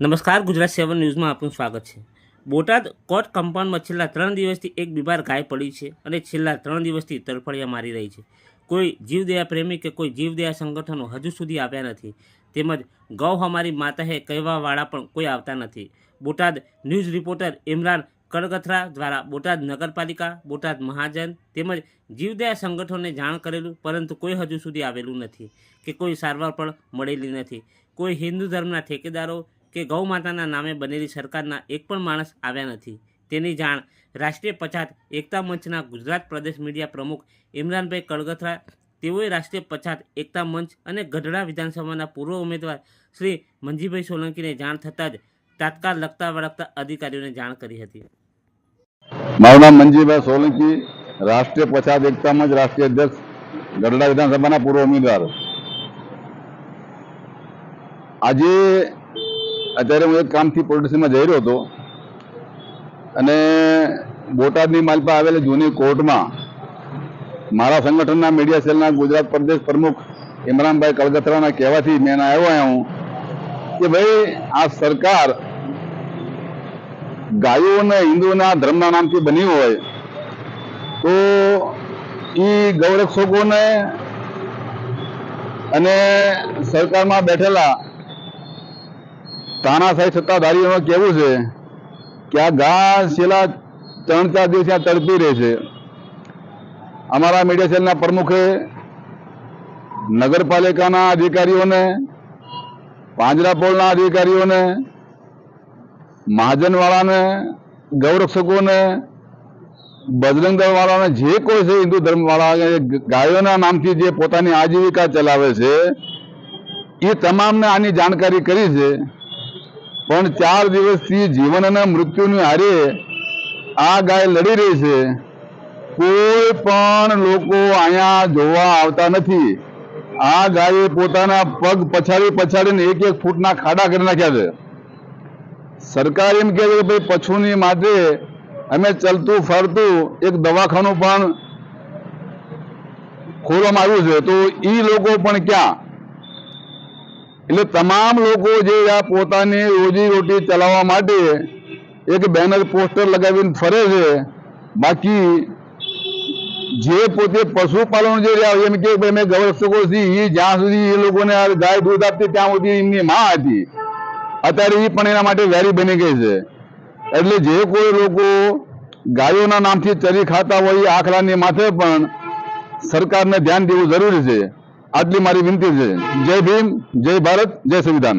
નમસ્કાર, ગુજરાત સેવન ન્યૂઝમાં આપનું સ્વાગત છે. બોટાદ કોટ કમ્પાઉન્ડમાં છેલ્લા ત્રણ દિવસથી એક બીમાર ગાય પડી છે અને છેલ્લા ત્રણ દિવસથી તરફડિયા મારી રહી છે. કોઈ જીવદયા પ્રેમી કે કોઈ જીવદયા સંગઠનો હજુ સુધી આવ્યા નથી. તેમજ ગૌ હમારી માતા હે કહેવાવાળા પણ કોઈ આવતા નથી. બોટાદ ન્યૂઝ રિપોર્ટર ઇમરાન કડગથરા દ્વારા બોટાદ નગરપાલિકા, બોટાદ મહાજન તેમજ જીવદયા સંગઠનોને જાણ કરેલું, પરંતુ કોઈ હજુ સુધી આવેલું નથી કે કોઈ સારવાર પણ મળેલી નથી. કોઈ હિન્દુ ધર્મના ઠેકેદારો કે ગૌ માતાના નામે બનેલી સરકારના એક પણ માણસ આવ્યા નથી. તેની જાણ રાષ્ટ્રીય પછાત એકતા મંચના ગુજરાત પ્રદેશ મીડિયા પ્રમુખ ઇમરાનભાઈ કડગથરા તેઓએ રાષ્ટ્રીય પછાત એકતા મંચ અને ગઢડા વિધાનસભાના પૂર્વ ઉમેદવાર શ્રી મંજીભાઈ સોલંકીને જાણ થતાં જ તાત્કાલ લગતા વળગતા અધિકારીઓને જાણ કરી હતી. મારું નામ મંજીભાઈ સોલંકી, રાષ્ટ્રીય પછાત એકતા મંચ રાષ્ટ્રીય અધ્યક્ષ, ગઢડા વિધાનસભાના પૂર્વ ઉમેદવાર. આજે અત્યારે હું એક કામથી પોલિટિશનમાં જઈ રહ્યો હતો અને બોટાદની માલપા આવેલી જૂની કોર્ટમાં મારા સંગઠનના મીડિયા સેલના ગુજરાત પ્રદેશ પ્રમુખ ઇમરાનભાઈ કળગથરાના કહેવાથી મેં આવ્યો આવ્યા હું કે ભાઈ, આ સરકાર ગાયો અને હિન્દુના ધર્મના નામથી બની હોય તો એ ગૌરક્ષકોને અને સરકારમાં બેઠેલા તાનાશાહી સત્તાધારીઓનું કેવું છે કે આ ઘાસ છેલ્લા ત્રણ ચાર દિવસ ત્યાં તડપી રહે છે. અમારા મીડિયા સેલના પ્રમુખે નગરપાલિકાના અધિકારીઓને પાંજરાપોળના અધિકારીઓને, મહાજનવાળાને, ગૌરક્ષકોને, બજરંગ દળ વાળાને જે કોઈ છે હિન્દુ ધર્મ વાળા ગાયોના નામથી જે પોતાની આજીવિકા ચલાવે છે, એ તમામને આની જાણકારી કરી છે. પણ ચાર દિવસથી જીવન અને મૃત્યુની હારે આ ગાય લડી રહી છે. કોઈ પણ લોકો અહીંયા જોવા આવતા નથી. આ ગાયે પોતાના પગ પછાડી પછાડીને એક એક ફૂટના ખાડા કરી નાખ્યા છે. સરકાર એમ કહે છે કે ભાઈ પછુની માટે અમે ચલતું ફરતું એક દવાખાનું પણ ખોલવામાં આવ્યું છે. તો એ લોકો પણ ક્યાં? એટલે તમામ લોકો જે આ પોતાની રોજી રોટી ચલાવવા માટે એક બેનર પોસ્ટર લગાવીને ફરે છે, બાકી જે પોતે પશુપાલન જે રહ્યા એમ કે અમે ગૌરક્ષકો છીએ એ જ્યાં સુધી એ લોકોને ગાય દૂધ આપતી ત્યાં સુધી એમની માં હતી. અત્યારે એ પણ એના માટે વેરી બની ગઈ છે. એટલે જે કોઈ લોકો ગાયોના નામથી ચરી ખાતા હોય આખલાની માથે પણ સરકારને ધ્યાન દેવું જરૂરી છે. આટલી મારી વિનંતી છે. જય ભીમ જય ભારત જય સંવિધાન.